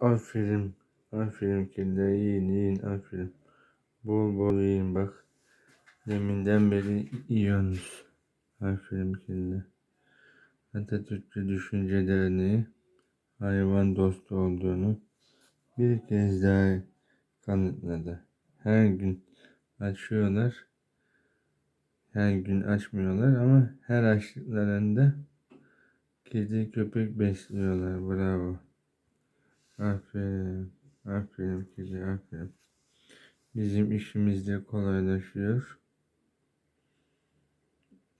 aferin. Aferin kediler yiyin yiyin aferin. Bol bol yiyin bak. Deminden beri yiyorsunuz. Aferin kediler. Atatürkçü Düşünce Derneği hayvan dostu olduğunu bir kez daha kanıtladı. Her gün açıyorlar. Her gün açmıyorlar ama her açtıklarında kedi köpek besliyorlar. Bravo. Aferin. Aferin kedi aferin. Bizim işimiz de kolaylaşıyor.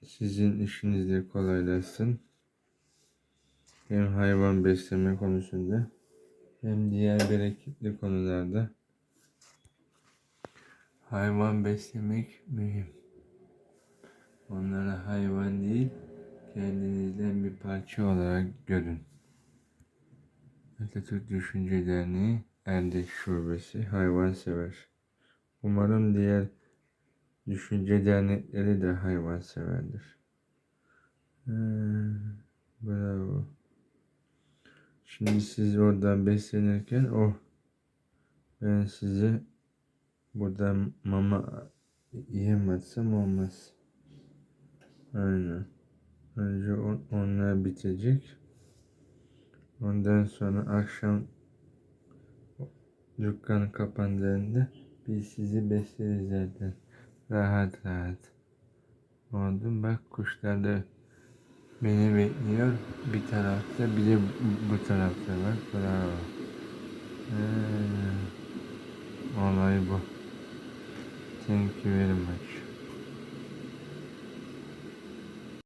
Sizin işiniz de kolaylaşsın. Hem hayvan besleme konusunda hem diğer bereketli konularda hayvan beslemek mühim. Onları hayvan değil, kendinizden bir parça olarak görün. Atatürk Düşünce Derneği Erdek Şubesi hayvansever. Umarım diğer düşünce dernekleri de hayvanseverdir. Hmm, bravo. Şimdi siz oradan beslenirken oh ben size buradan mama yem atsam olmaz. Aynen. Önce on, onlar bitecek. Ondan sonra akşam dükkan kapandığında biz sizi besleriz zaten. Rahat rahat. Oldu bak kuşlar da beni bekliyor. Bir tarafta bir de bu tarafta bak. Bravo. Ee, olay bu. Thank you very much.